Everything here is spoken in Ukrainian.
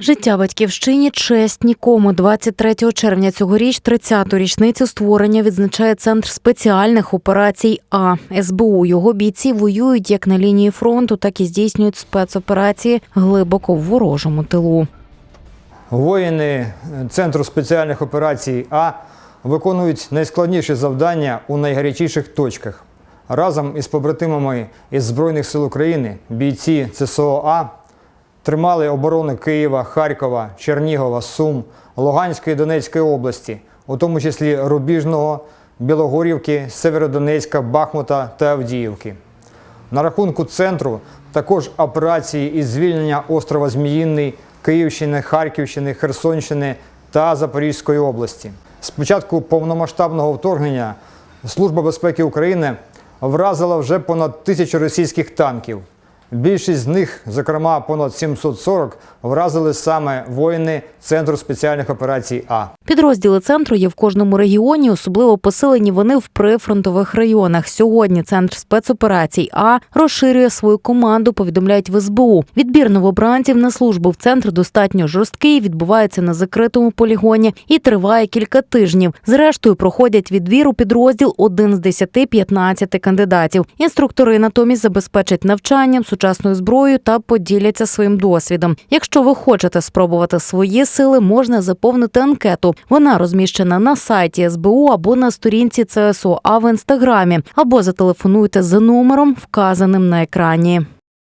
Життя батьківщині честь нікому. 23 червня цьогоріч, 30-ту річницю створення відзначає центр спеціальних операцій А СБУ. Його бійці воюють як на лінії фронту, так і здійснюють спецоперації глибоко в ворожому тилу. Воїни Центру спеціальних операцій А виконують найскладніші завдання у найгарячіших точках. Разом із побратимами із Збройних сил України бійці ЦСО А тримали оборону Києва, Харкова, Чернігова, Сум, Луганської і Донецької області, у тому числі Рубіжного, Білогорівки, Северодонецька, Бахмута та Авдіївки. На рахунку центру також операції із звільнення острова Зміїнний, Київщини, Харківщини, Херсонщини та Запорізької області. З початку повномасштабного вторгнення Служба безпеки України вразила вже понад тисячу російських танків. Більшість з них, зокрема понад 740, вразили саме воїни Центру спеціальних операцій А. Підрозділи центру є в кожному регіоні. Особливо посилені вони в прифронтових районах. Сьогодні центр спецоперацій А розширює свою команду. Повідомляють в СБУ. Відбір новобранців на службу в центр достатньо жорсткий. Відбувається на закритому полігоні і триває кілька тижнів. Зрештою проходять відбір у підрозділ один з 10-15 кандидатів. Інструктори натомість забезпечать навчанням сучасною зброєю та поділяться своїм досвідом. Якщо ви хочете спробувати свої сили, можна заповнити анкету. Вона розміщена на сайті СБУ або на сторінці ЦСО, а в інстаграмі, або зателефонуйте за номером, вказаним на екрані.